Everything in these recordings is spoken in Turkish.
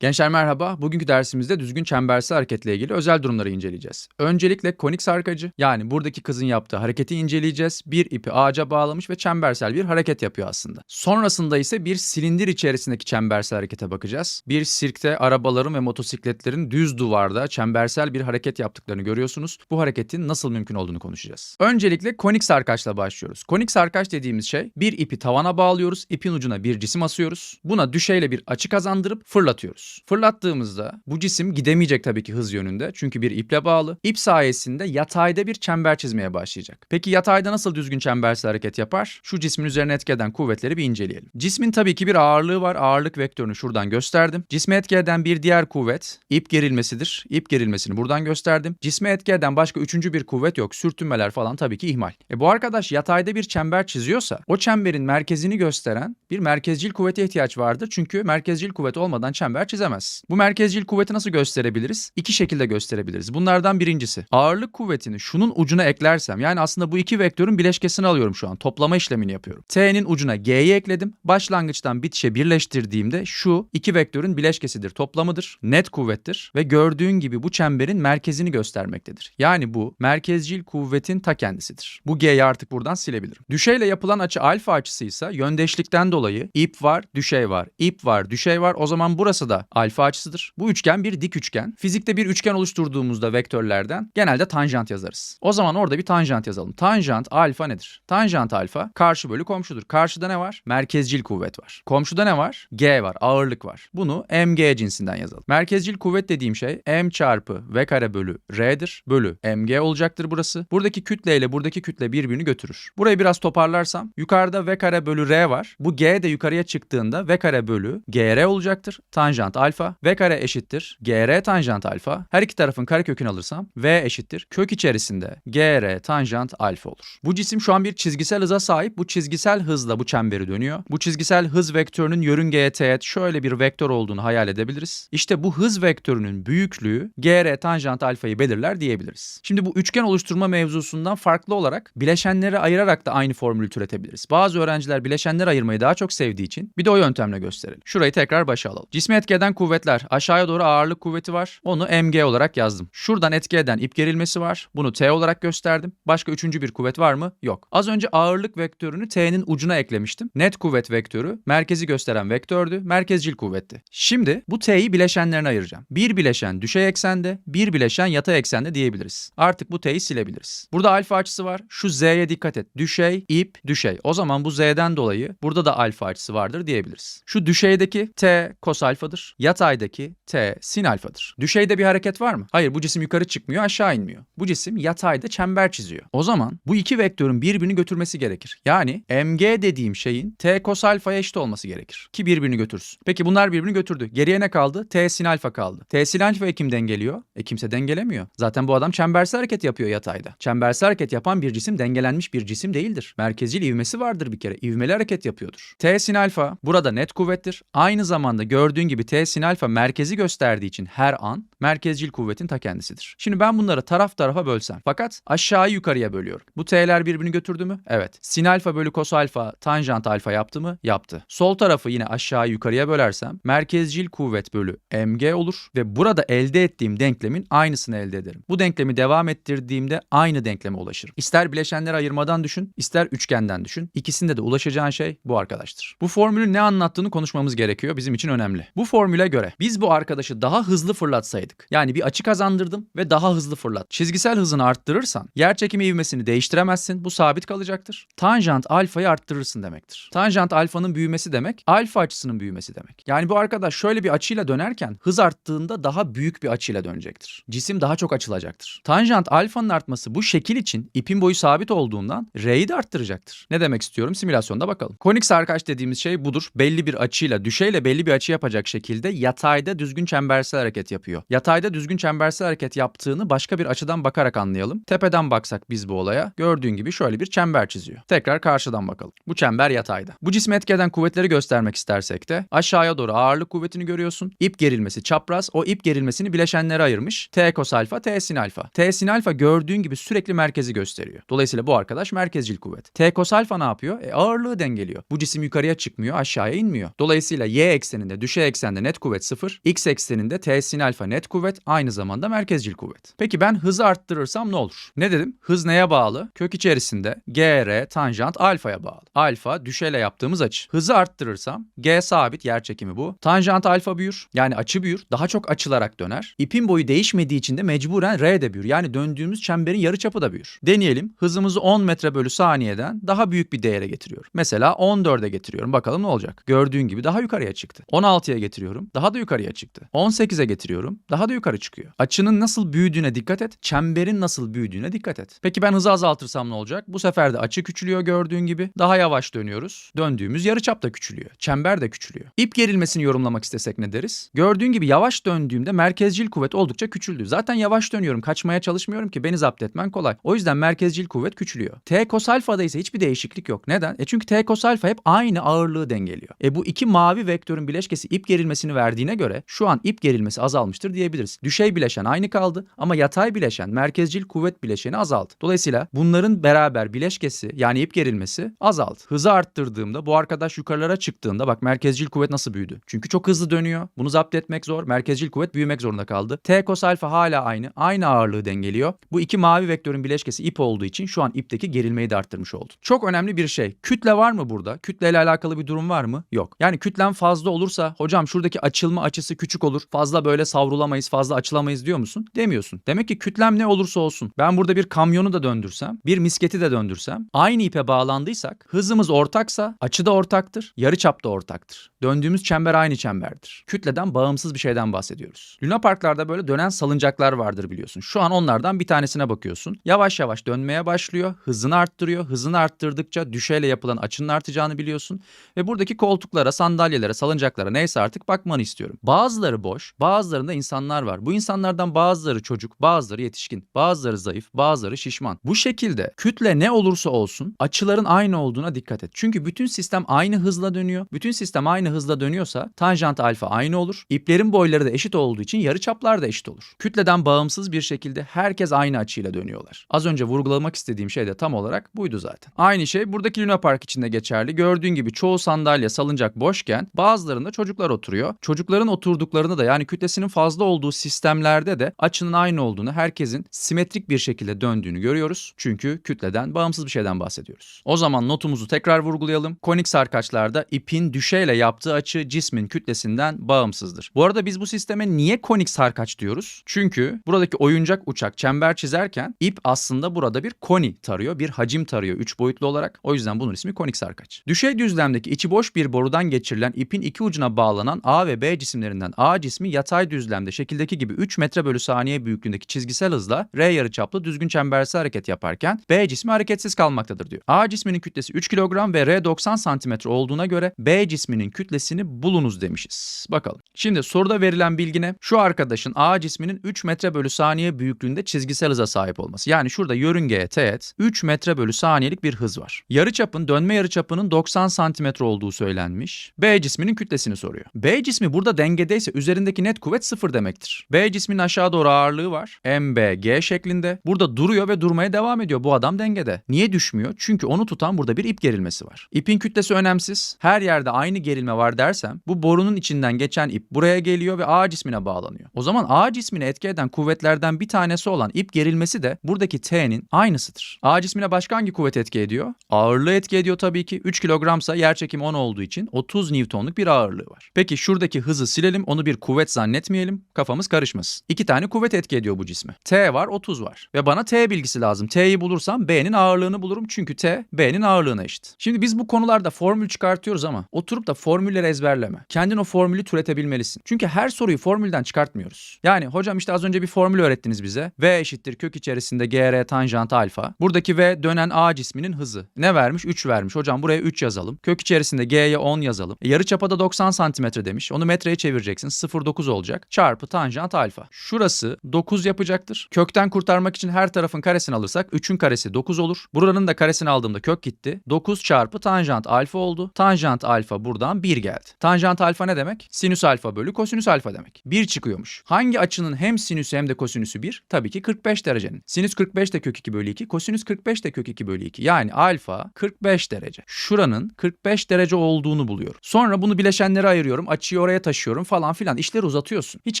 Gençler merhaba. Bugünkü dersimizde düzgün çembersel hareketle ilgili özel durumları inceleyeceğiz. Öncelikle konik sarkacı yani buradaki kızın yaptığı hareketi inceleyeceğiz. Bir ipi ağaca bağlamış ve çembersel bir hareket yapıyor aslında. Sonrasında ise bir silindir içerisindeki çembersel harekete bakacağız. Bir sirkte arabaların ve motosikletlerin düz duvarda çembersel bir hareket yaptıklarını görüyorsunuz. Bu hareketin nasıl mümkün olduğunu konuşacağız. Öncelikle konik sarkaçla başlıyoruz. Konik sarkaç dediğimiz şey bir ipi tavana bağlıyoruz. ipin ucuna bir cisim asıyoruz. Buna düşeyle bir açı kazandırıp fırlatıyoruz. Fırlattığımızda bu cisim gidemeyecek tabii ki hız yönünde. Çünkü bir iple bağlı. İp sayesinde yatayda bir çember çizmeye başlayacak. Peki yatayda nasıl düzgün çembersel hareket yapar? Şu cismin üzerine etki eden kuvvetleri bir inceleyelim. Cismin tabii ki bir ağırlığı var. Ağırlık vektörünü şuradan gösterdim. Cisme etki eden bir diğer kuvvet ip gerilmesidir. İp gerilmesini buradan gösterdim. Cisme etki eden başka üçüncü bir kuvvet yok. Sürtünmeler falan tabii ki ihmal. E bu arkadaş yatayda bir çember çiziyorsa o çemberin merkezini gösteren bir merkezcil kuvvete ihtiyaç vardır. Çünkü merkezcil kuvvet olmadan çember çizemez. Bu merkezcil kuvveti nasıl gösterebiliriz? İki şekilde gösterebiliriz. Bunlardan birincisi ağırlık kuvvetini şunun ucuna eklersem yani aslında bu iki vektörün bileşkesini alıyorum şu an. Toplama işlemini yapıyorum. T'nin ucuna G'yi ekledim. Başlangıçtan bitişe birleştirdiğimde şu iki vektörün bileşkesidir, toplamıdır, net kuvvettir ve gördüğün gibi bu çemberin merkezini göstermektedir. Yani bu merkezcil kuvvetin ta kendisidir. Bu G'yi artık buradan silebilirim. Düşeyle yapılan açı alfa açısıysa yöndeşlikten dolayı ip var, düşey var, ip var, düşey var. O zaman burası da alfa açısıdır. Bu üçgen bir dik üçgen. Fizikte bir üçgen oluşturduğumuzda vektörlerden genelde tanjant yazarız. O zaman orada bir tanjant yazalım. Tanjant alfa nedir? Tanjant alfa karşı bölü komşudur. Karşıda ne var? Merkezcil kuvvet var. Komşuda ne var? G var, ağırlık var. Bunu mg cinsinden yazalım. Merkezcil kuvvet dediğim şey m çarpı v kare bölü r'dir. Bölü mg olacaktır burası. Buradaki kütle ile buradaki kütle birbirini götürür. Burayı biraz toparlarsam yukarıda v kare bölü r var. Bu g de yukarıya çıktığında v kare bölü gr olacaktır. Tanjant alfa. v kare eşittir. gr tanjant alfa. Her iki tarafın karekökünü alırsam v eşittir. Kök içerisinde gr tanjant alfa olur. Bu cisim şu an bir çizgisel hıza sahip. Bu çizgisel hızla bu çemberi dönüyor. Bu çizgisel hız vektörünün yörüngeye teğet şöyle bir vektör olduğunu hayal edebiliriz. İşte bu hız vektörünün büyüklüğü gr tanjant alfayı belirler diyebiliriz. Şimdi bu üçgen oluşturma mevzusundan farklı olarak bileşenleri ayırarak da aynı formülü türetebiliriz. Bazı öğrenciler bileşenleri ayırmayı daha çok sevdiği için bir de o yöntemle gösterelim. Şurayı tekrar başa alalım. Cisme etki eden kuvvetler aşağıya doğru ağırlık kuvveti var. Onu mg olarak yazdım. Şuradan etki eden ip gerilmesi var. Bunu t olarak gösterdim. Başka üçüncü bir kuvvet var mı? Yok. Az önce ağırlık vektörünü t'nin ucuna eklemiştim. Net kuvvet vektörü merkezi gösteren vektördü. Merkezcil kuvvetti. Şimdi bu t'yi bileşenlerine ayıracağım. Bir bileşen düşey eksende, bir bileşen yatay eksende diyebiliriz. Artık bu t'yi silebiliriz. Burada alfa açısı var. Şu z'ye dikkat et. Düşey, ip, düşey. O zaman bu z'den dolayı burada da alfa açısı vardır diyebiliriz. Şu düşeydeki t kos alfadır. Yataydaki t sin alfadır. Düşeyde bir hareket var mı? Hayır bu cisim yukarı çıkmıyor aşağı inmiyor. Bu cisim yatayda çember çiziyor. O zaman bu iki vektörün birbirini götürmesi gerekir. Yani mg dediğim şeyin t kos alfaya eşit olması gerekir. Ki birbirini götürsün. Peki bunlar birbirini götürdü. Geriye ne kaldı? T sin alfa kaldı. T sin alfayı kim dengeliyor? E kimse dengelemiyor. Zaten bu adam çembersel hareket yapıyor yatayda. Çembersel hareket yapan bir cisim dengelenmiş bir cisim değildir. Merkezcil ivmesi vardır bir kere. İvmeli hareket yapıyordur. T sin alfa burada net kuvvettir. Aynı zamanda gördüğün gibi T sin alfa merkezi gösterdiği için her an merkezcil kuvvetin ta kendisidir. Şimdi ben bunları taraf tarafa bölsem fakat aşağıyı yukarıya bölüyorum. Bu T'ler birbirini götürdü mü? Evet. Sin alfa bölü kos alfa tanjant alfa yaptı mı? Yaptı. Sol tarafı yine aşağı yukarıya bölersem merkezcil kuvvet bölü mg olur ve burada elde ettiğim denklemin aynısını elde ederim. Bu denklemi devam ettirdiğimde aynı denkleme ulaşırım. İster bileşenleri ayırmadan düşün, ister üçgenden düşün. İkisinde de ulaşacağın şey bu arkadaştır. Bu formülün ne anlattığını konuşmamız gerekiyor. Bizim için önemli. Bu formüle göre biz bu arkadaşı daha hızlı fırlatsaydık. Yani bir açı kazandırdım ve daha hızlı fırlat. Çizgisel hızını arttırırsan yer çekimi ivmesini değiştiremezsin. Bu sabit kalacaktır. Tanjant alfayı arttırırsın demektir. Tanjant alfanın büyümesi demek alfa açısının büyümesi demek. Yani bu arkadaş şöyle bir açıyla dönerken hız arttığında daha büyük bir açıyla dönecektir. Cisim daha çok açılacaktır. Tanjant alfanın artması bu şekil için ipin boyu sabit olduğundan R'yi de arttıracaktır. Ne demek istiyorum? Simülasyonda bakalım. Konik sarkaç dediğimiz şey budur. Belli bir açıyla, düşeyle belli bir açı yapacak şekilde yatayda düzgün çembersel hareket yapıyor. Yatayda düzgün çembersel hareket yaptığını başka bir açıdan bakarak anlayalım. Tepeden baksak biz bu olaya gördüğün gibi şöyle bir çember çiziyor. Tekrar karşıdan bakalım. Bu çember yatayda. Bu cismi etki eden kuvvetleri göstermek istersek de aşağıya doğru ağırlık kuvvetini görüyorsun. İp gerilmesi çapraz. O ip gerilmesini bileşenlere ayırmış. T kos alfa, T sin alfa. T sin alfa gördüğün gibi sürekli merkezi gösteriyor. Dolayısıyla bu arkadaş merkezcil kuvvet. T kos alfa ne yapıyor? E ağırlığı dengeliyor. Bu cisim yukarıya çıkmıyor, aşağıya inmiyor. Dolayısıyla y ekseninde, düşey eksende net kuvvet 0, x ekseninde T sin alfa net kuvvet aynı zamanda merkezcil kuvvet. Peki ben hızı arttırırsam ne olur? Ne dedim? Hız neye bağlı? Kök içerisinde GR tanjant alfaya bağlı. Alfa düşeyle yaptığımız açı. Hızı arttırırsam G sabit yer çekimi bu. Tanjant alfa büyür. Yani açı büyür. Daha çok açılarak döner. İpin boyu değişmediği için de mecburen R de büyür. Yani döndüğümüz çemberin yarıçapı da büyür. Deneyelim. Hızımızı 10 metre bölü saniyeden daha büyük bir değere getiriyorum. Mesela 14'e getiriyorum. Bakalım ne olacak? Gördüğün gibi daha yukarıya çıktı. 16'ya getiriyorum. Daha da yukarıya çıktı. 18'e getiriyorum. Daha da yukarı çıkıyor. Açının nasıl büyüdüğüne dikkat et. Çemberin nasıl büyüdüğüne dikkat et. Peki ben hızı azaltırsam ne olacak? Bu sefer de açı küçülüyor gördüğün gibi. Daha yavaş dönüyoruz. Döndüğümüz yarıçap da küçülüyor. Çember de küçülüyor. İp gerilmesini yorumlamak istesek ne deriz? Gördüğün gibi yavaş döndüğümde merkezcil kuvvet oldukça küçüldü. Zaten yavaş dönüyorum. Kaçmaya çalışmıyorum ki beni zapt etmen kolay. O yüzden merkezcil kuvvet küçülüyor. T kos alfada ise hiçbir değişiklik yok. Neden? E çünkü T kos alfa hep aynı ağırlığı dengeliyor. E bu iki mavi vektörün bileşkesi ip gerilmesini verdiğine göre şu an ip gerilmesi azalmıştır diyebiliriz. Düşey bileşen aynı kaldı ama yatay bileşen merkezcil kuvvet bileşeni azaldı. Dolayısıyla bunların beraber bileşkesi yani ip gerilmesi azaldı. Hızı arttırdığımda bu arkadaş yukarılara çıktığında bak merkezcil kuvvet nasıl büyüdü? Çünkü çok hızlı dönüyor. Bunu zapt etmek zor. Merkezcil kuvvet büyümek zorunda kaldı. T kos alfa hala aynı. Aynı ağırlığı dengeliyor. Bu iki mavi vektörün bileşkesi ip olduğu için şu an ipteki gerilmeyi de arttırmış oldu. Çok önemli bir şey. Kütle var mı burada? Kütleyle alakalı bir durum var mı? Yok. Yani kütlen fazla olursa hocam şuradaki açılma açısı küçük olur. Fazla böyle savrulamayız, fazla açılamayız diyor musun? Demiyorsun. Demek ki kütlem ne olursa olsun. Ben burada bir kamyonu da döndürsem, bir misketi de döndürsem, aynı ipe bağlandıysak, hızımız ortaksa açı da ortaktır, yarıçap da ortaktır. Döndüğümüz çember aynı çemberdir. Kütleden bağımsız bir şeyden bahsediyoruz. Luna Parklarda böyle dönen salıncaklar vardır biliyorsun. Şu an onlardan bir tanesine bakıyorsun. Yavaş yavaş dönmeye başlıyor, hızını arttırıyor. Hızını arttırdıkça düşeyle yapılan açının artacağını biliyorsun. Ve buradaki koltuklara, sandalyelere, salıncaklara neyse artık bakmanı istiyorum. Bazıları boş, bazılarında insanlar var. Bu insanlardan bazıları çocuk, bazıları yetişkin, bazıları zayıf, bazıları şişman. Bu şekilde kütle ne olursa olsun açıların aynı olduğuna dikkat et. Çünkü bütün sistem aynı hızla dönüyor. Bütün sistem aynı hızla dönüyorsa tanjant alfa aynı olur. İplerin boyları da eşit olduğu için yarıçaplar da eşit olur. Kütleden bağımsız bir şekilde herkes aynı açıyla dönüyorlar. Az önce vurgulamak istediğim şey de tam olarak buydu zaten. Aynı şey buradaki Luna Park için de geçerli. Gördüğün gibi çoğu sandalye, salıncak boşken bazılarında çocuklar oturuyor. Çocukların oturduklarını da yani kütlesinin fazla olduğu sistemlerde de açının aynı olduğunu, herkesin simetrik bir şekilde döndüğünü görüyoruz. Çünkü kütleden bağımsız bir şeyden bahsediyoruz. O zaman notumuzu tekrar vurgulayalım. Konik sarkaçlarda ipin düşeyle yaptığı açı cismin kütlesinden bağımsızdır. Bu arada biz bu sisteme niye konik sarkaç diyoruz? Çünkü buradaki oyuncak uçak çember çizerken ip aslında burada bir koni tarıyor, bir hacim tarıyor 3 boyutlu olarak. O yüzden bunun ismi konik sarkaç. Düşey düzlemdeki içi boş bir borudan geçirilen ipin iki ucuna bağlanan A ve B cisimlerinden A cismi yatay düzlemde şekildeki gibi 3 metre bölü saniye büyüklüğündeki çizgisel hızla R yarıçaplı düzgün çembersel hareket yaparken B cismi hareketsiz kalmaktadır diyor. A cisminin kütlesi 3 kilogram ve R 90 santimetre olduğuna göre B cisminin kütlesini bulunuz demişiz. Bakalım. Şimdi soruda verilen bilgine şu arkadaşın A cisminin 3 metre bölü saniye büyüklüğünde çizgisel hıza sahip olması. Yani şurada yörüngeye teğet 3 metre bölü saniyelik bir hız var. Yarıçapın dönme yarıçapının 90 santimetre olduğu söylenmiş. B cisminin kütlesini soruyor. B cismi burada dengedeyse üzerindeki net kuvvet sıfır demektir. B cisminin aşağı doğru ağırlığı var. MBG şeklinde. Burada duruyor ve durmaya devam ediyor. Bu adam dengede. Niye düşmüyor? Çünkü onu tutan burada bir ip gerilmesi var. İpin kütlesi önemsiz. Her yerde aynı gerilme var dersem bu borunun içinden geçen ip buraya geliyor ve A cismine bağlanıyor. O zaman A cismini etki eden kuvvetlerden bir tanesi olan ip gerilmesi de buradaki T'nin aynısıdır. A cismine başka hangi kuvvet etki ediyor? Ağırlığı etki ediyor tabii ki. 3 kilogramsa yer çekimi 10 olduğu için 30 Newton'luk bir ağırlığı var. Peki şuradaki hızı silelim. Onu bir kuvvet zannetmeyelim. Kafamız karışmasın. İki tane kuvvet etki ediyor bu cisme. T var 30 var. Ve bana T bilgisi lazım. T'yi bulursam B'nin ağırlığını bulurum. Çünkü T B'nin ağırlığına eşit. Şimdi biz bu konularda formül çıkartıyoruz ama oturup da formülleri ezberleme. Kendin o formülü türetebilmelisin. Çünkü her soruyu formülden çıkartmıyoruz. Yani hocam işte az önce bir formül öğrettiniz bize. V eşittir kök içerisinde GR tanjant alfa. Buradaki V dönen A cisminin hızı. Ne vermiş? 3 vermiş. Hocam buraya 3 yazalım. Kök içerisinde G'ye 10 yazalım. E, yarı çapada 90 santimetre demiş. Onu metreye çevireceksin. 0,9 olacak. Çarpı çarpı tanjant alfa. Şurası 9 yapacaktır. Kökten kurtarmak için her tarafın karesini alırsak 3'ün karesi 9 olur. Buranın da karesini aldığımda kök gitti. 9 çarpı tanjant alfa oldu. Tanjant alfa buradan 1 geldi. Tanjant alfa ne demek? Sinüs alfa bölü kosinüs alfa demek. 1 çıkıyormuş. Hangi açının hem sinüsü hem de kosinüsü 1? Tabii ki 45 derecenin. Sinüs 45 de kök 2 bölü 2. Kosinüs 45 de kök 2 bölü 2. Yani alfa 45 derece. Şuranın 45 derece olduğunu buluyorum. Sonra bunu bileşenlere ayırıyorum. Açıyı oraya taşıyorum falan filan. İşleri uzatıyorsun. Hiç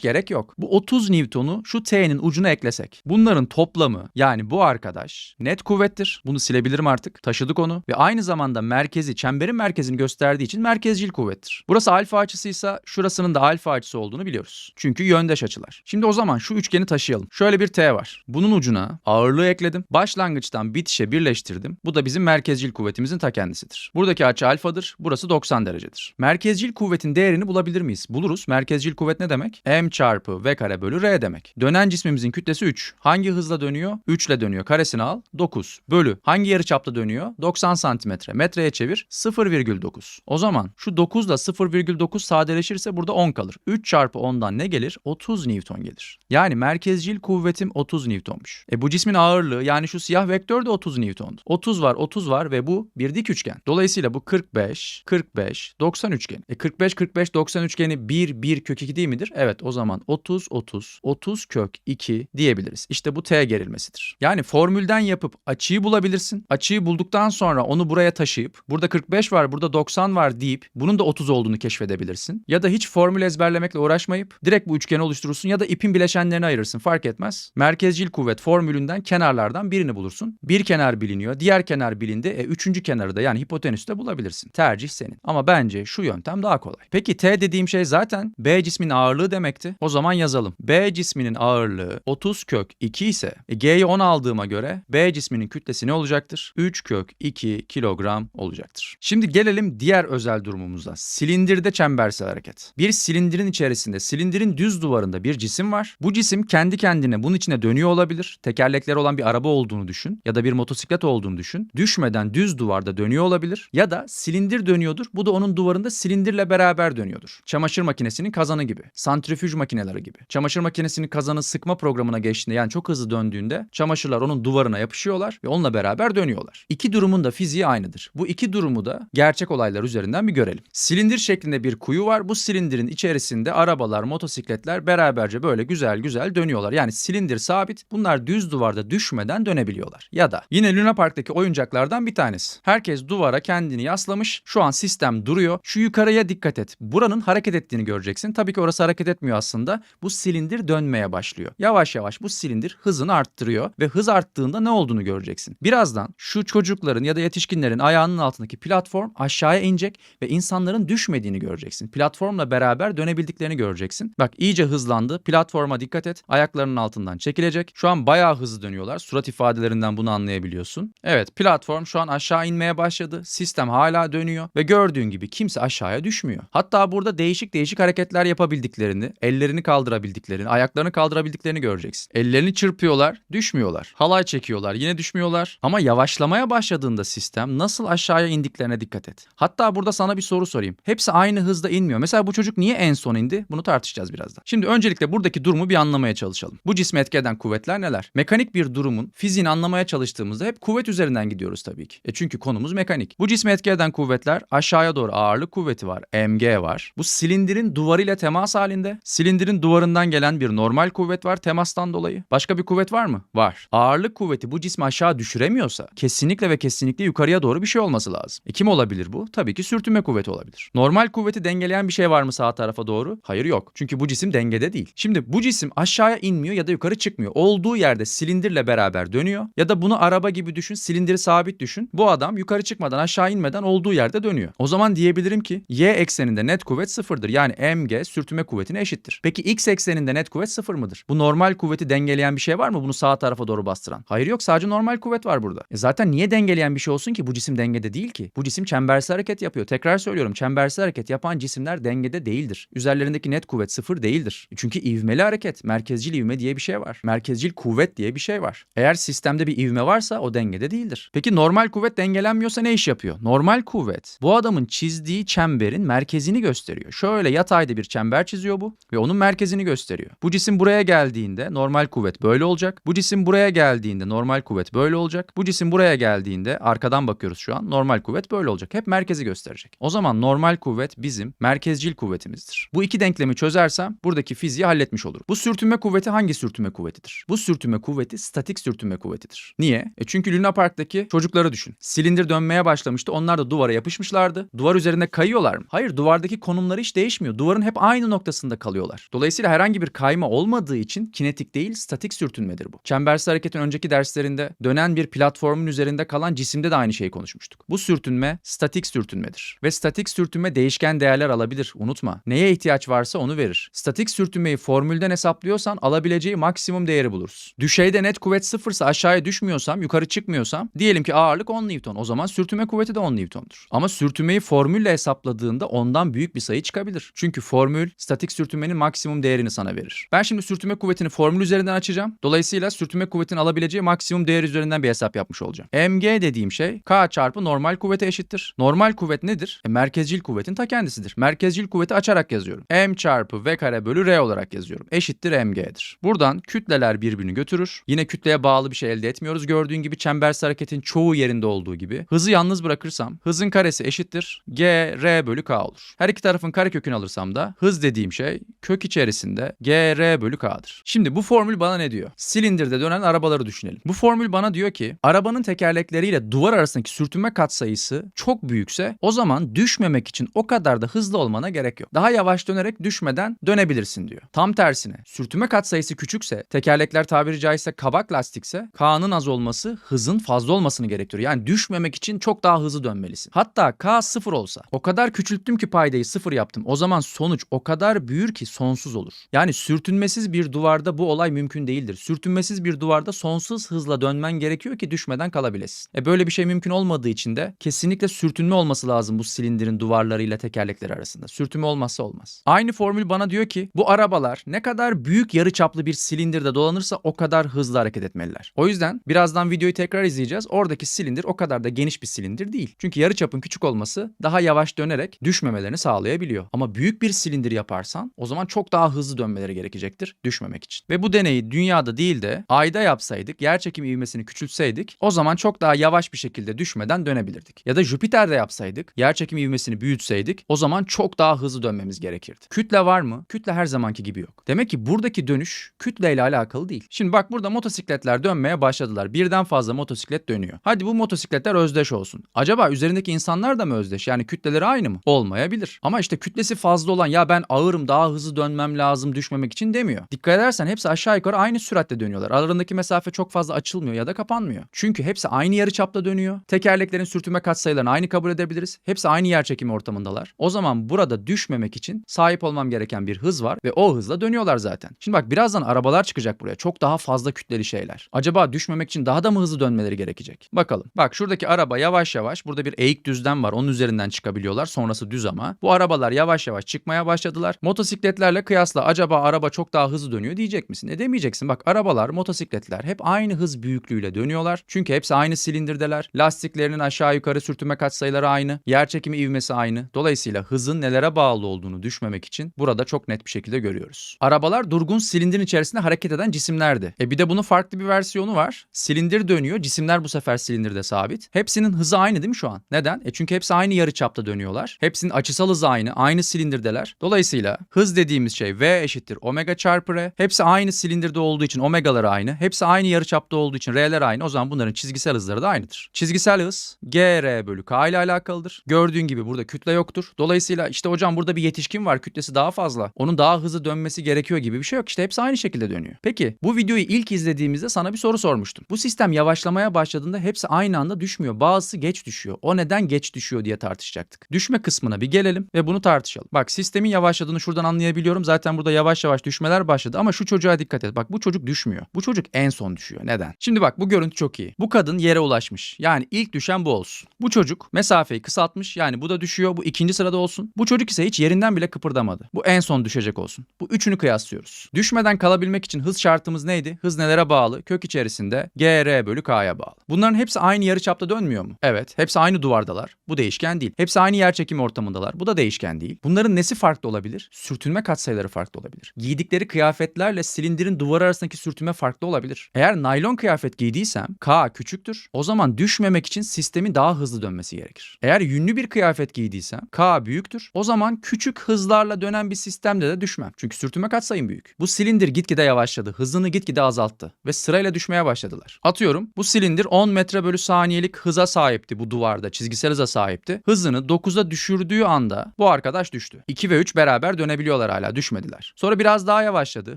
gerek yok. Bu 30 Newton'u şu T'nin ucuna eklesek. Bunların toplamı yani bu arkadaş net kuvvettir. Bunu silebilirim artık. Taşıdık onu. Ve aynı zamanda merkezi, çemberin merkezini gösterdiği için merkezcil kuvvettir. Burası alfa açısıysa şurasının da alfa açısı olduğunu biliyoruz. Çünkü yöndeş açılar. Şimdi o zaman şu üçgeni taşıyalım. Şöyle bir T var. Bunun ucuna ağırlığı ekledim. Başlangıçtan bitişe birleştirdim. Bu da bizim merkezcil kuvvetimizin ta kendisidir. Buradaki açı alfadır. Burası 90 derecedir. Merkezcil kuvvetin değerini bulabilir miyiz? Buluruz. Merkezcil kuvvet ne demek? M çarpı V kare bölü R demek. Dönen cismimizin kütlesi 3. Hangi hızla dönüyor? 3 ile dönüyor. Karesini al. 9 bölü. Hangi yarıçapta dönüyor? 90 santimetre. Metreye çevir. 0,9. O zaman şu 9 ile 0,9 sadeleşirse burada 10 kalır. 3 çarpı 10'dan ne gelir? 30 Newton gelir. Yani merkezcil kuvvetim 30 Newton'muş. E bu cismin ağırlığı yani şu siyah vektör de 30 Newton'du. 30 var 30 var ve bu bir dik üçgen. Dolayısıyla bu 45, 45, 90 üçgeni. E 45, 45, 90 üçgeni 1, 1 kök 2 değil midir? Evet o zaman 30, 30, 30 kök 2 diyebiliriz. İşte bu T gerilmesidir. Yani formülden yapıp açıyı bulabilirsin. Açıyı bulduktan sonra onu buraya taşıyıp burada 45 var, burada 90 var deyip bunun da 30 olduğunu keşfedebilirsin. Ya da hiç formül ezberlemekle uğraşmayıp direkt bu üçgeni oluşturursun ya da ipin bileşenlerini ayırırsın fark etmez. Merkezcil kuvvet formülünden kenarlardan birini bulursun. Bir kenar biliniyor, diğer kenar bilindi. E üçüncü kenarı da yani hipotenüsü de bulabilirsin. Tercih senin. Ama bence şu yöntem daha kolay. Peki T dediğim şey zaten B cismin ağırlığı demekti. O zaman yazalım. B cisminin ağırlığı 30 kök 2 ise e, G'yi 10 aldığıma göre B cisminin kütlesi ne olacaktır? 3 kök 2 kilogram olacaktır. Şimdi gelelim diğer özel durumumuza. Silindirde çembersel hareket. Bir silindirin içerisinde, silindirin düz duvarında bir cisim var. Bu cisim kendi kendine bunun içine dönüyor olabilir. Tekerlekleri olan bir araba olduğunu düşün ya da bir motosiklet olduğunu düşün. Düşmeden düz duvarda dönüyor olabilir ya da silindir dönüyordur. Bu da onun duvarında silindirle beraber dönüyordur. Çamaşır makinesinin kazanı gibi. Santrifüj makineleri gibi. Çamaşır makinesinin kazanı sıkma programına geçtiğinde yani çok hızlı döndüğünde çamaşırlar onun duvarına yapışıyorlar ve onunla beraber dönüyorlar. İki durumun da fiziği aynıdır. Bu iki durumu da gerçek olaylar üzerinden bir görelim. Silindir şeklinde bir kuyu var. Bu silindirin içerisinde arabalar, motosikletler beraberce böyle güzel güzel dönüyorlar. Yani silindir sabit. Bunlar düz duvarda düşmeden dönebiliyorlar. Ya da yine Luna Park'taki oyuncaklardan bir tanesi. Herkes duvara kendini yaslamış. Şu an sistem duruyor. Şu yukarıya dikkat et. Buranın hareket ettiğini göreceksin. Tabii ki orası hareket etmiyor aslında. Bu silindir dönmeye başlıyor. Yavaş yavaş bu silindir hızını arttırıyor ve hız arttığında ne olduğunu göreceksin. Birazdan şu çocukların ya da yetişkinlerin ayağının altındaki platform aşağıya inecek ve insanların düşmediğini göreceksin. Platformla beraber dönebildiklerini göreceksin. Bak iyice hızlandı. Platforma dikkat et. Ayaklarının altından çekilecek. Şu an bayağı hızlı dönüyorlar. Surat ifadelerinden bunu anlayabiliyorsun. Evet platform şu an aşağı inmeye başladı. Sistem hala dönüyor ve gördüğün gibi kimse aşağıya düşmüyor. Hatta burada değişik değişik hareketler yapabildiklerini, ellerini kaldırabildiklerini, ayaklarını kaldırabildiklerini göreceksin. Ellerini çırpıyorlar, düşmüyorlar. Halay çekiyorlar, yine düşmüyorlar. Ama yavaşlamaya başladığında sistem nasıl aşağıya indiklerine dikkat et. Hatta burada sana bir soru sorayım. Hepsi aynı hızda inmiyor. Mesela bu çocuk niye en son indi? Bunu tartışacağız birazdan. Şimdi öncelikle buradaki durumu bir anlamaya çalışalım. Bu cismi etki eden kuvvetler neler? Mekanik bir durumun fiziğini anlamaya çalıştığımızda hep kuvvet üzerinden gidiyoruz tabii ki. E çünkü konumuz mekanik. Bu cismi etki eden kuvvetler aşağıya doğru ağırlık kuvveti var. mg var. Bu silindirin duvarıyla temas halinde. Silindirin duvarından gelen bir normal kuvvet var temastan dolayı. Başka bir kuvvet var mı? Var. Ağırlık kuvveti bu cismi aşağı düşüremiyorsa kesinlikle ve kesinlikle yukarıya doğru bir şey olması lazım. E kim olabilir bu? Tabii ki sürtünme kuvveti olabilir. Normal kuvveti dengeleyen bir şey var mı sağ tarafa doğru? Hayır yok. Çünkü bu cisim dengede değil. Şimdi bu cisim aşağıya inmiyor ya da yukarı çıkmıyor. Olduğu yerde silindirle beraber dönüyor. Ya da bunu araba gibi düşün, silindiri sabit düşün. Bu adam yukarı çıkmadan aşağı inmeden olduğu yerde dönüyor. O zaman diyebilirim ki y ekseninde net kuvvet sıfırdır. Yani mg sürtünme kuvvetine eşittir. Peki x ekseninde net kuvvet sıfır mıdır? Bu normal kuvveti dengeleyen bir şey var mı bunu sağ tarafa doğru bastıran? Hayır yok sadece normal kuvvet var burada. E zaten niye dengeleyen bir şey olsun ki? Bu cisim dengede değil ki. Bu cisim çembersel hareket yapıyor. Tekrar söylüyorum çembersel hareket yapan cisimler dengede değildir. Üzerlerindeki net kuvvet sıfır değildir. E Çünkü ivmeli hareket, merkezcil ivme diye bir şey var. Merkezcil kuvvet diye bir şey var. Eğer sistemde bir ivme varsa o dengede değildir. Peki normal kuvvet dengelenmiyorsa ne iş yapıyor? Normal kuvvet bu adamın çizdiği çemberin merkezini gösteriyor. Şöyle yatayda bir çember çiziyor bu ve onun bunun merkezini gösteriyor. Bu cisim buraya geldiğinde normal kuvvet böyle olacak. Bu cisim buraya geldiğinde normal kuvvet böyle olacak. Bu cisim buraya geldiğinde arkadan bakıyoruz şu an. Normal kuvvet böyle olacak. Hep merkezi gösterecek. O zaman normal kuvvet bizim merkezcil kuvvetimizdir. Bu iki denklemi çözersem buradaki fiziği halletmiş olurum. Bu sürtünme kuvveti hangi sürtünme kuvvetidir? Bu sürtünme kuvveti statik sürtünme kuvvetidir. Niye? E çünkü Luna Park'taki çocukları düşün. Silindir dönmeye başlamıştı. Onlar da duvara yapışmışlardı. Duvar üzerinde kayıyorlar mı? Hayır, duvardaki konumları hiç değişmiyor. Duvarın hep aynı noktasında kalıyorlar. Dolayısıyla herhangi bir kayma olmadığı için kinetik değil, statik sürtünmedir bu. Çembersi hareketin önceki derslerinde dönen bir platformun üzerinde kalan cisimde de aynı şeyi konuşmuştuk. Bu sürtünme statik sürtünmedir. Ve statik sürtünme değişken değerler alabilir. Unutma. Neye ihtiyaç varsa onu verir. Statik sürtünmeyi formülden hesaplıyorsan alabileceği maksimum değeri buluruz. Düşeyde net kuvvet sıfırsa aşağıya düşmüyorsam, yukarı çıkmıyorsam diyelim ki ağırlık 10 Newton. O zaman sürtünme kuvveti de 10 Newton'dur. Ama sürtünmeyi formülle hesapladığında ondan büyük bir sayı çıkabilir. Çünkü formül statik sürtünmenin maksimum değerini sana verir. Ben şimdi sürtünme kuvvetini formül üzerinden açacağım. Dolayısıyla sürtünme kuvvetinin alabileceği maksimum değer üzerinden bir hesap yapmış olacağım. mg dediğim şey k çarpı normal kuvvete eşittir. Normal kuvvet nedir? E, merkezcil kuvvetin ta kendisidir. Merkezcil kuvveti açarak yazıyorum. m çarpı v kare bölü r olarak yazıyorum. Eşittir mg'dir. Buradan kütleler birbirini götürür. Yine kütleye bağlı bir şey elde etmiyoruz. Gördüğün gibi çembersi hareketin çoğu yerinde olduğu gibi. Hızı yalnız bırakırsam hızın karesi eşittir g r bölü k olur. Her iki tarafın karekökünü alırsam da hız dediğim şey kök içerisinde g r bölü k'dır. Şimdi bu formül bana ne diyor? Silindirde dönen arabaları düşünelim. Bu formül bana diyor ki arabanın tekerlekleriyle duvar arasındaki sürtünme katsayısı çok büyükse o zaman düşmemek için o kadar da hızlı olmana gerek yok. Daha yavaş dönerek düşmeden dönebilirsin diyor. Tam tersine sürtünme katsayısı küçükse tekerlekler tabiri caizse kabak lastikse K'nın az olması hızın fazla olmasını gerektiriyor. Yani düşmemek için çok daha hızlı dönmelisin. Hatta K sıfır olsa o kadar küçülttüm ki paydayı sıfır yaptım. O zaman sonuç o kadar büyür ki sonsuz olur. Yani sürtünmesiz bir duvarda bu olay mümkün değildir. Sürtünmesiz bir duvarda sonsuz hızla dönmen gerekiyor ki düşmeden kalabilesin. E böyle bir şey mümkün olmadığı için de kesinlikle sürtünme olması lazım bu silindirin duvarlarıyla tekerlekleri arasında. Sürtünme olmazsa olmaz. Aynı formül bana diyor ki bu arabalar ne kadar büyük yarıçaplı bir silindirde dolanırsa o kadar hızlı hareket etmeliler. O yüzden birazdan videoyu tekrar izleyeceğiz. Oradaki silindir o kadar da geniş bir silindir değil. Çünkü yarıçapın küçük olması daha yavaş dönerek düşmemelerini sağlayabiliyor. Ama büyük bir silindir yaparsan o zaman çok daha hızlı dönmeleri gerekecektir düşmemek için. Ve bu deneyi dünyada değil de ayda yapsaydık, yerçekim ivmesini küçültseydik o zaman çok daha yavaş bir şekilde düşmeden dönebilirdik. Ya da Jüpiter'de yapsaydık, yerçekim ivmesini büyütseydik o zaman çok daha hızlı dönmemiz gerekirdi. Kütle var mı? Kütle her zamanki gibi yok. Demek ki buradaki dönüş kütleyle alakalı değil. Şimdi bak burada motosikletler dönmeye başladılar. Birden fazla motosiklet dönüyor. Hadi bu motosikletler özdeş olsun. Acaba üzerindeki insanlar da mı özdeş? Yani kütleleri aynı mı? Olmayabilir. Ama işte kütlesi fazla olan ya ben ağırım daha hızlı dönmem lazım düşmemek için demiyor. Dikkat edersen hepsi aşağı yukarı aynı süratle dönüyorlar. Aralarındaki mesafe çok fazla açılmıyor ya da kapanmıyor. Çünkü hepsi aynı yarıçapta dönüyor. Tekerleklerin sürtünme katsayılarını aynı kabul edebiliriz. Hepsi aynı yer çekimi ortamındalar. O zaman burada düşmemek için sahip olmam gereken bir hız var ve o hızla dönüyorlar zaten. Şimdi bak birazdan arabalar çıkacak buraya. Çok daha fazla kütleli şeyler. Acaba düşmemek için daha da mı hızlı dönmeleri gerekecek? Bakalım. Bak şuradaki araba yavaş yavaş burada bir eğik düzlem var. Onun üzerinden çıkabiliyorlar. Sonrası düz ama. Bu arabalar yavaş yavaş çıkmaya başladılar. Motosikletlerle kıyasla acaba araba çok daha hızlı dönüyor diyecek misin? E demeyeceksin. Bak arabalar, motosikletler hep aynı hız büyüklüğüyle dönüyorlar. Çünkü hepsi aynı silindirdeler. Lastiklerinin aşağı yukarı sürtünme katsayıları aynı. Yer çekimi ivmesi aynı. Dolayısıyla hızın nelere bağlı olduğunu düşmemek için burada çok net bir şekilde görüyoruz. Arabalar durgun silindirin içerisinde hareket eden cisimlerdi. E bir de bunun farklı bir versiyonu var. Silindir dönüyor. Cisimler bu sefer silindirde sabit. Hepsinin hızı aynı değil mi şu an? Neden? E çünkü hepsi aynı yarıçapta dönüyorlar. Hepsinin açısal hızı aynı. Aynı silindirdeler. Dolayısıyla hız dediğimiz şey V eşittir omega çarpı R. Hepsi aynı silindirde olduğu için omegaları aynı. Hepsi aynı yarıçapta olduğu için R'ler aynı. O zaman bunların çizgisel hızları da aynıdır. Çizgisel hız GR bölü K ile alakalıdır. Gördüğün gibi burada kütle yoktur. Dolayısıyla işte hocam burada bir yetişkin var kütlesi daha fazla. Onun daha hızlı dönmesi gerekiyor gibi bir şey yok. İşte hepsi aynı şekilde dönüyor. Peki bu videoyu ilk izlediğimizde sana bir soru sormuştum. Bu sistem yavaşlamaya başladığında hepsi aynı anda düşmüyor. Bazısı geç düşüyor. O neden geç düşüyor diye tartışacaktık. Düşme kısmına bir gelelim ve bunu tartışalım. Bak sistemin yavaşladığını şuradan anlayabiliyorum. Zaten burada yavaş yavaş düşmeler başladı ama şu çocuğa dikkat et. Bak bu çocuk düşmüyor. Bu çocuk en son düşüyor. Neden? Şimdi bak bu görüntü çok iyi. Bu kadın yere ulaşmış. Yani ilk düşen bu olsun. Bu çocuk mesafeyi kısaltmış. Yani bu da düşüyor. Bu ikinci sırada olsun. Bu çocuk ise hiç yerinden bile kıpırdamadı. Bu en son düşecek olsun. Bu üçünü kıyaslıyoruz. Düşmeden kalabilmek için hız şartımız neydi? Hız nelere bağlı? Kök içerisinde GR bölü K'ya bağlı. Bunların hepsi aynı yarıçapta dönmüyor mu? Evet. Hepsi aynı duvardalar. Bu değişken değil. Hepsi aynı yer çekimi ortamındalar. Bu da değişken değil. Bunların nesi farklı olabilir? Sürtünme katsayısı katsayıları farklı olabilir. Giydikleri kıyafetlerle silindirin duvarı arasındaki sürtünme farklı olabilir. Eğer naylon kıyafet giydiysem K küçüktür. O zaman düşmemek için sistemin daha hızlı dönmesi gerekir. Eğer yünlü bir kıyafet giydiysem K büyüktür. O zaman küçük hızlarla dönen bir sistemde de düşmem. Çünkü sürtünme katsayım büyük. Bu silindir gitgide yavaşladı. Hızını gitgide azalttı. Ve sırayla düşmeye başladılar. Atıyorum bu silindir 10 metre bölü saniyelik hıza sahipti bu duvarda. Çizgisel hıza sahipti. Hızını 9'a düşürdüğü anda bu arkadaş düştü. 2 ve 3 beraber dönebiliyorlar hala düşmediler. Sonra biraz daha yavaşladı.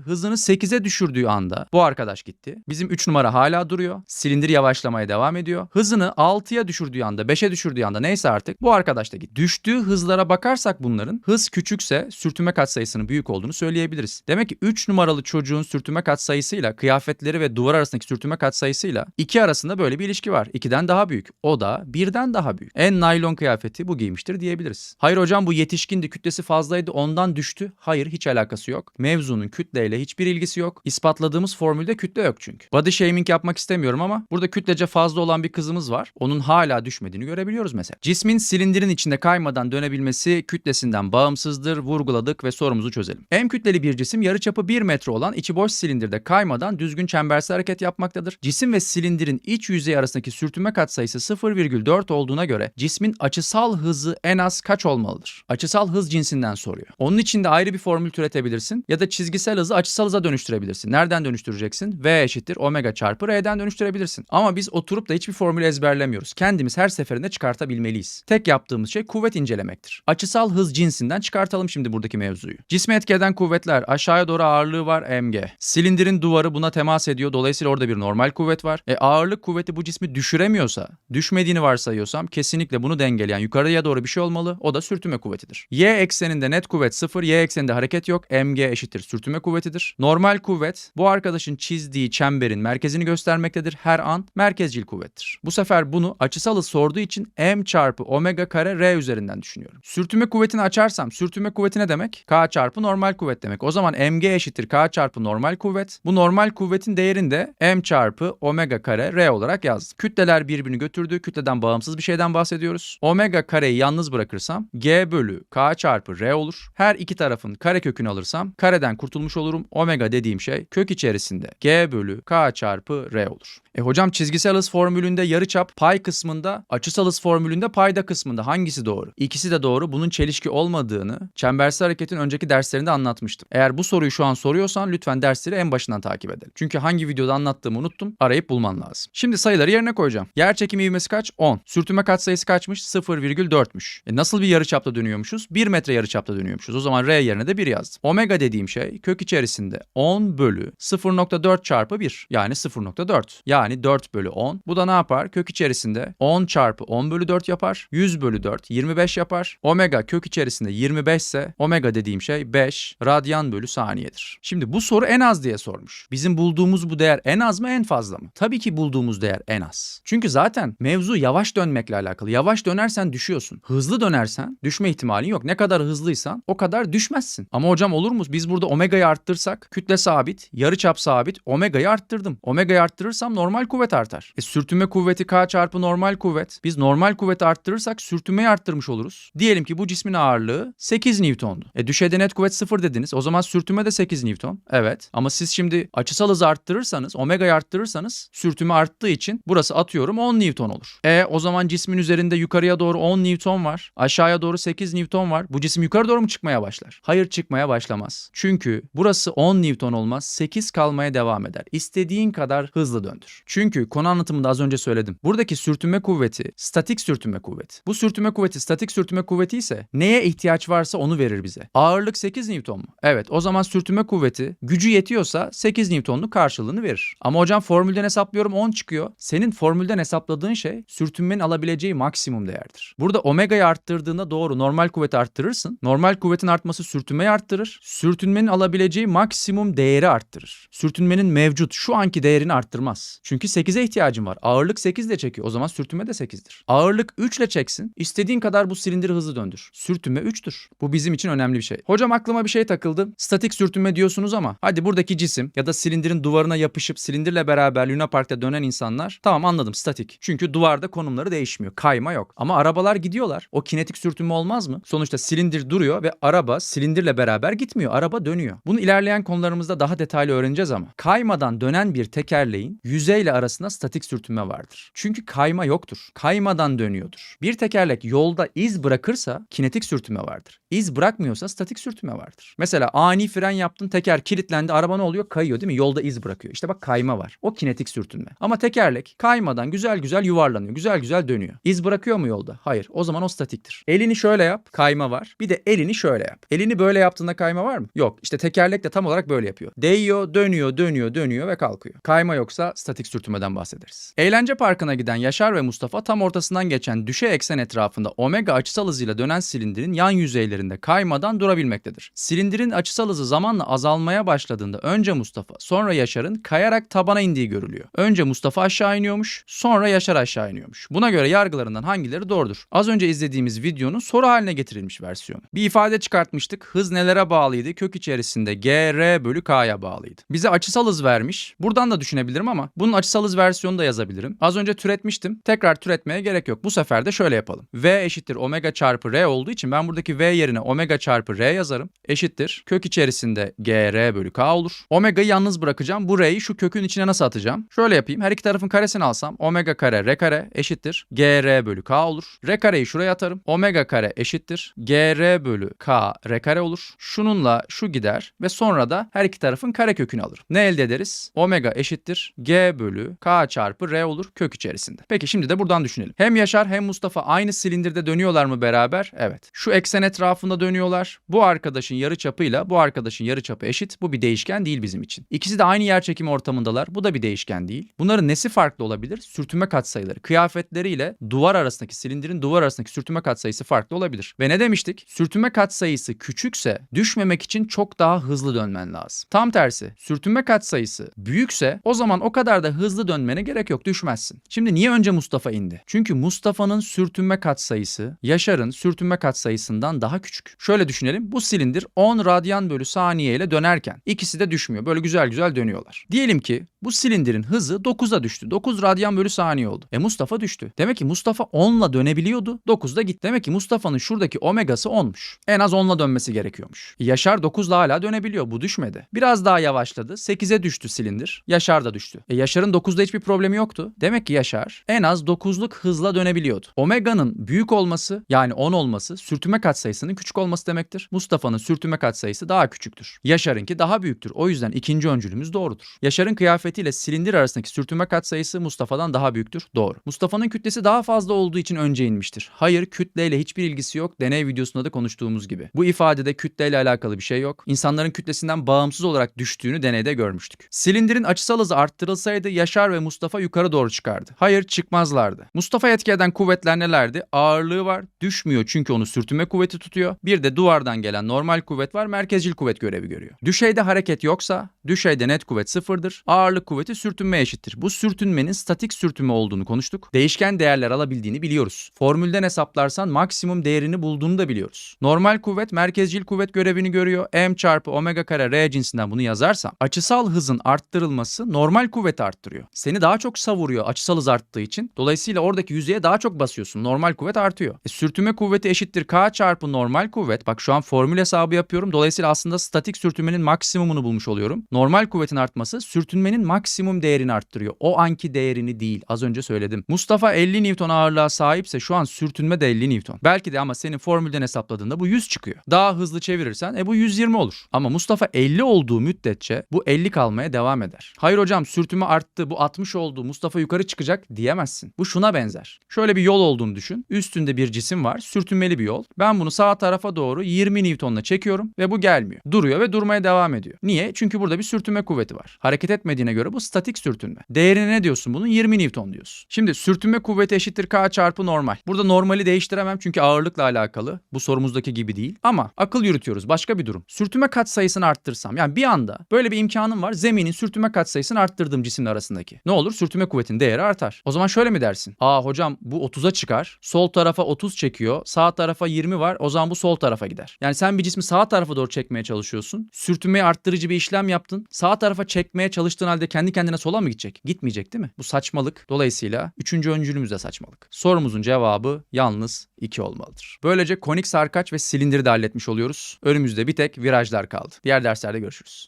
Hızını 8'e düşürdüğü anda bu arkadaş gitti. Bizim 3 numara hala duruyor. Silindir yavaşlamaya devam ediyor. Hızını 6'ya düşürdüğü anda 5'e düşürdüğü anda neyse artık bu arkadaş da gitti. Düştüğü hızlara bakarsak bunların hız küçükse sürtünme katsayısının büyük olduğunu söyleyebiliriz. Demek ki 3 numaralı çocuğun sürtünme katsayısıyla kıyafetleri ve duvar arasındaki sürtünme katsayısıyla 2 arasında böyle bir ilişki var. 2'den daha büyük. O da 1'den daha büyük. En naylon kıyafeti bu giymiştir diyebiliriz. Hayır hocam bu yetişkindi kütlesi fazlaydı ondan düştü. Hayır hiç alakası yok. Mevzunun kütleyle hiçbir ilgisi yok. İspatladığımız formülde kütle yok çünkü. Body shaming yapmak istemiyorum ama burada kütlece fazla olan bir kızımız var. Onun hala düşmediğini görebiliyoruz mesela. Cismin silindirin içinde kaymadan dönebilmesi kütlesinden bağımsızdır. Vurguladık ve sorumuzu çözelim. M kütleli bir cisim yarıçapı 1 metre olan içi boş silindirde kaymadan düzgün çembersel hareket yapmaktadır. Cisim ve silindirin iç yüzey arasındaki sürtünme katsayısı 0,4 olduğuna göre cismin açısal hızı en az kaç olmalıdır? Açısal hız cinsinden soruyor. Onun için de ayrı bir formül türetebilirsin ya da çizgisel hızı açısal hıza dönüştürebilirsin. Nereden dönüştüreceksin? V eşittir omega çarpı R'den dönüştürebilirsin. Ama biz oturup da hiçbir formülü ezberlemiyoruz. Kendimiz her seferinde çıkartabilmeliyiz. Tek yaptığımız şey kuvvet incelemektir. Açısal hız cinsinden çıkartalım şimdi buradaki mevzuyu. Cismi etki eden kuvvetler aşağıya doğru ağırlığı var mg. Silindirin duvarı buna temas ediyor. Dolayısıyla orada bir normal kuvvet var. E ağırlık kuvveti bu cismi düşüremiyorsa, düşmediğini varsayıyorsam kesinlikle bunu dengeleyen yukarıya doğru bir şey olmalı. O da sürtünme kuvvetidir. Y ekseninde net kuvvet 0, y ekseninde hareket yok. mg eşittir sürtünme kuvvetidir. Normal kuvvet bu arkadaşın çizdiği çemberin merkezini göstermektedir. Her an merkezcil kuvvettir. Bu sefer bunu açısal hız sorduğu için m çarpı omega kare r üzerinden düşünüyorum. Sürtünme kuvvetini açarsam sürtünme kuvveti ne demek? K çarpı normal kuvvet demek. O zaman mg eşittir K çarpı normal kuvvet. Bu normal kuvvetin değerini de m çarpı omega kare r olarak yazdım. Kütleler birbirini götürdü. Kütleden bağımsız bir şeyden bahsediyoruz. Omega kareyi yalnız bırakırsam g bölü k çarpı r olur. Her iki tarafın kare kökünü alırsam kareden kurtulmuş olurum. Omega dediğim şey kök içerisinde g bölü k çarpı r olur. E hocam çizgisel hız formülünde yarıçap pay kısmında, açısal hız formülünde payda kısmında hangisi doğru? İkisi de doğru. Bunun çelişki olmadığını çembersel hareketin önceki derslerinde anlatmıştım. Eğer bu soruyu şu an soruyorsan lütfen dersleri en başından takip edelim. Çünkü hangi videoda anlattığımı unuttum. Arayıp bulman lazım. Şimdi sayıları yerine koyacağım. Yer çekimi ivmesi kaç? 10. Sürtünme katsayısı kaçmış? 0,4'müş. E nasıl bir yarıçapta dönüyormuşuz? 1 metre yarıçapta dönüyormuşuz. O zaman R yerine de 1 yazdım. Omega dediğim şey kök içerisinde 10 bölü 0.4 çarpı 1. Yani 0.4. Yani 4 bölü 10. Bu da ne yapar? Kök içerisinde 10 çarpı 10 bölü 4 yapar. 100 bölü 4 25 yapar. Omega kök içerisinde 25 ise omega dediğim şey 5 radyan bölü saniyedir. Şimdi bu soru en az diye sormuş. Bizim bulduğumuz bu değer en az mı en fazla mı? Tabii ki bulduğumuz değer en az. Çünkü zaten mevzu yavaş dönmekle alakalı. Yavaş dönersen düşüyorsun. Hızlı dönersen düşme ihtimalin yok. Ne kadar hızlıysan o kadar düşmezsin. Ama hocam olur mu? Biz burada omega'yı arttırsak kütle sabit, yarıçap sabit, omega'yı arttırdım. Omega'yı arttırırsam normal kuvvet artar. E sürtünme kuvveti K çarpı normal kuvvet. Biz normal kuvveti arttırırsak sürtünmeyi arttırmış oluruz. Diyelim ki bu cismin ağırlığı 8 Newton'du. E düşeyde net kuvvet 0 dediniz. O zaman sürtünme de 8 Newton. Evet. Ama siz şimdi açısal hızı arttırırsanız, omega'yı arttırırsanız sürtünme arttığı için burası atıyorum 10 Newton olur. E o zaman cismin üzerinde yukarıya doğru 10 Newton var. Aşağıya doğru 8 Newton var. Bu cisim yukarı doğru mu çıkmaya başlar? Hayır çıkmaya başlamaz. Çünkü burası 10 Newton olmaz. 8 kalmaya devam eder. İstediğin kadar hızlı döndür. Çünkü konu anlatımında az önce söyledim. Buradaki sürtünme kuvveti statik sürtünme kuvveti. Bu sürtünme kuvveti statik sürtünme kuvveti ise neye ihtiyaç varsa onu verir bize. Ağırlık 8 Newton mu? Evet o zaman sürtünme kuvveti gücü yetiyorsa 8 Newton'luk karşılığını verir. Ama hocam formülden hesaplıyorum 10 çıkıyor. Senin formülden hesapladığın şey sürtünmenin alabileceği maksimum değerdir. Burada omega'yı arttırdığında doğru normal kuvveti arttırırsın. Normal kuvvetin artması sürtünmeyi arttırır. Sürtünmenin alabileceği maksimum değeri arttırır. Sürtünmenin mevcut şu anki değerini arttırmaz. Çünkü 8'e ihtiyacım var. Ağırlık 8 ile çekiyor. O zaman sürtünme de 8'dir. Ağırlık 3 ile çeksin. İstediğin kadar bu silindiri hızlı döndür. Sürtünme 3'tür. Bu bizim için önemli bir şey. Hocam aklıma bir şey takıldı. Statik sürtünme diyorsunuz ama hadi buradaki cisim ya da silindirin duvarına yapışıp silindirle beraber Luna Park'ta dönen insanlar tamam anladım statik. Çünkü duvarda konumları değişmiyor. Kayma yok. Ama arabalar gidiyorlar. O kinetik sürtünme olmaz mı? Sonuçta silindir duruyor ve araba silindirle beraber gitmiyor. Araba dönüyor. Bunu ilerleyen konularımızda daha detaylı öğreneceğiz ama kaymadan dönen bir tekerleğin yüzeyle arasında statik sürtünme vardır. Çünkü kayma yoktur. Kaymadan dönüyordur. Bir tekerlek yolda iz bırakırsa kinetik sürtünme vardır. İz bırakmıyorsa statik sürtünme vardır. Mesela ani fren yaptın teker kilitlendi araba ne oluyor? Kayıyor değil mi? Yolda iz bırakıyor. İşte bak kayma var. O kinetik sürtünme. Ama tekerlek kaymadan güzel güzel yuvarlanıyor. Güzel güzel dönüyor. İz bırakıyor mu yolda? Hayır. O zaman o statiktir. Elini şöyle yap. Kayma var. Bir de elini şöyle yap. Elini böyle yaptığında kayma var mı? Yok. İşte tekerlek de tam olarak böyle yapıyor. Değiyor, dönüyor, dönüyor, dönüyor ve kalkıyor. Kayma yoksa statik sürtünmeden bahsederiz. Eğlence parkına giden Yaşar ve Mustafa tam ortasından geçen düşey eksen etrafında omega açısal hızıyla dönen silindirin yan yüzeylerinde kaymadan durabilmektedir. Silindirin açısal hızı zamanla azalmaya başladığında önce Mustafa sonra Yaşar'ın kayarak tabana indiği görülüyor. Önce Mustafa aşağı iniyormuş sonra Yaşar aşağı iniyormuş. Buna göre yargılarından hangileri doğrudur? Az önce izlediğimiz videonun soru haline getirilmiş versiyonu. Bir ifade çıkartmıştık. Hız nelere bağlıydı? Kök içerisinde G, R bölü K'ya bağlıydı. Bize açısal hız vermiş. Buradan da düşünebilirim ama bunun açısal hız versiyonu da yazabilirim. Az önce türetmiştim. Tekrar türetmeye gerek yok. Bu sefer de şöyle yapalım. V eşittir omega çarpı R olduğu için ben buradaki V yerine omega çarpı R yazarım. Eşittir. Kök içerisinde G, R bölü K olur. Omega'yı yalnız bırakacağım. Bu R'yi şu kökün içine nasıl atacağım? Şöyle yapayım. Her iki tarafın karesini alsam omega kare R kare eşittir. G, R bölü K olur. R kareyi şuraya atarım. Omega kare eşittir. G, R bölü K R kare olur. Şununla şu gider ve sonra da her iki tarafın kare kökünü alırım. Ne elde ederiz? Omega eşittir. G bölü K çarpı R olur kök içerisinde. Peki şimdi de buradan düşünelim. Hem Yaşar hem Mustafa aynı silindirde dönüyorlar mı beraber? Evet. Şu eksen etrafında dönüyorlar. Bu arkadaşın yarıçapıyla bu arkadaşın yarıçapı eşit. Bu bir değişken değil bizim için. İkisi de aynı yerçekimi ortamındalar. Bu da bir değişken değil. Bunların nesi farklı olabilir? Sürtünme katsayıları. Kıyafetleriyle duvar arasındaki silindirin duvar arasındaki sürtünme katsayısı farklı olabilir. Ve ne demiştik? Sürtünme katsayısı küçükse düşmemek için çok daha hızlı dönmen lazım. Tam tersi sürtünme katsayısı büyükse o zaman o kadar da hızlı dönmene gerek yok düşmezsin. Şimdi niye önce Mustafa indi? Çünkü Mustafa'nın sürtünme katsayısı Yaşar'ın sürtünme katsayısından daha küçük. Şöyle düşünelim bu silindir 10 radyan bölü saniye ile dönerken ikisi de düşmüyor. Böyle güzel güzel dönüyorlar. Diyelim ki bu silindirin hızı 9'a düştü. 9 radyan bölü saniye oldu. E Mustafa düştü. Demek ki Mustafa 10'la dönebiliyordu. 9'da gitti. Demek ki Mustafa'nın şuradaki omegası 10'muş. En az 10'la dönmesi gerekiyormuş. E Yaşar 9'la hala dönebiliyor. Bu düşmedi. Biraz daha yavaşladı. 8'e düştü silindir. Yaşar da düştü. E Yaşar'ın 9'da hiçbir problemi yoktu. Demek ki Yaşar en az 9'luk hızla dönebiliyordu. Omega'nın büyük olması yani 10 olması sürtünme katsayısının küçük olması demektir. Mustafa'nın sürtünme katsayısı daha küçüktür. Yaşar'ınki daha büyüktür. O yüzden ikinci öncülümüz doğrudur. Yaşar'ın kıyafetiyle silindir arasındaki sürtünme katsayısı Mustafa'dan daha büyüktür. Doğru. Mustafa'nın kütlesi daha fazla olduğu için önce inmiştir. Hayır kütleyle hiçbir ilgisi yok. Deney videosunda da konuştuğumuz gibi. Bu ifadede kütleyle alakalı bir şey yok. İnsanların kütlesinden bağımsız olarak düştüğünü deneyde görmüştük. Silindirin açısal hızı arttırılsaydı Yaşar ve Mustafa yukarı doğru çıkardı. Hayır çıkmazlardı. Mustafa etki eden kuvvetler nelerdi? Ağırlığı var. Düşmüyor çünkü onu sürtünme kuvveti tutuyor. Bir de duvardan gelen normal kuvvet var. Merkezcil kuvvet görevi görüyor. Düşeyde hareket yoksa düşeyde net kuvvet sıfırdır. Ağırlık kuvveti sürtünme eşittir. Bu sürtünmenin statik sürtünme olduğunu konuştuk. Değişken değerler alabildiğini biliyoruz. Formülden hesaplarsan maksimum değerini bulduğunu da biliyoruz. Normal kuvvet merkezcil kuvvet görevini görüyor. M çarpı omega kare R cinsinden bunu yazarsam açısal hızın arttırılması normal kuvveti arttırıyor. Seni daha çok savuruyor açısal hız arttığı için. Dolayısıyla oradaki yüzeye daha çok basıyorsun. Normal kuvvet artıyor. E, sürtünme kuvveti eşittir K çarpı normal kuvvet. Bak şu an formül hesabı yapıyorum. Dolayısıyla aslında statik sürtünmenin maksimumunu bulmuş oluyorum. Normal kuvvetin artması sürtünmenin maksimum değerini arttırıyor. O anki değerini değil. Az önce söyledim. Mustafa 50 Newton ağırlığa sahipse şu an sürtünme de 50 Newton. Belki de ama senin formülden hesapladığında bu 100 çıkıyor. Daha hızlı çevirirsen e bu 120 olur. Ama Mustafa 50 olduğu müddetçe bu 50 kalmaya devam eder. Hayır hocam sürtünme arttı bu 60 oldu Mustafa yukarı çıkacak diyemezsin. Bu şuna benzer. Şöyle bir yol olduğunu düşün. Üstünde bir cisim var. Sürtünmeli bir yol. Ben bunu sağ tarafa doğru 20 Newton'la çekiyorum ve bu gelmiyor. Duruyor ve durmaya devam ediyor. Niye? Çünkü burada bir sürtünme kuvveti var. Hareket etmediğine göre bu statik sürtünme. Değerine ne diyorsun bunun? 20 Newton diyorsun. Şimdi sürtünme kuvveti eşittir K çarpı normal. Burada normali değiştiremem çünkü ağırlıkla alakalı. Bu sorumuzdaki gibi değil. Ama akıl yürütüyoruz. Başka bir durum. Sürtünme katsayısını arttırsam. Yani bir anda böyle bir imkanım var. Zeminin sürtünme katsayısını arttırdığım arasında arasındaki. Ne olur? Sürtünme kuvvetinin değeri artar. O zaman şöyle mi dersin? Aa hocam bu 30'a çıkar. Sol tarafa 30 çekiyor. Sağ tarafa 20 var. O zaman bu sol tarafa gider. Yani sen bir cismi sağ tarafa doğru çekmeye çalışıyorsun. Sürtünmeyi arttırıcı bir işlem yaptın. Sağ tarafa çekmeye çalıştığın halde kendi kendine sola mı gidecek? Gitmeyecek değil mi? Bu saçmalık. Dolayısıyla üçüncü öncülümüz de saçmalık. Sorumuzun cevabı yalnız 2 olmalıdır. Böylece konik sarkaç ve silindiri de halletmiş oluyoruz. Önümüzde bir tek virajlar kaldı. Diğer derslerde görüşürüz.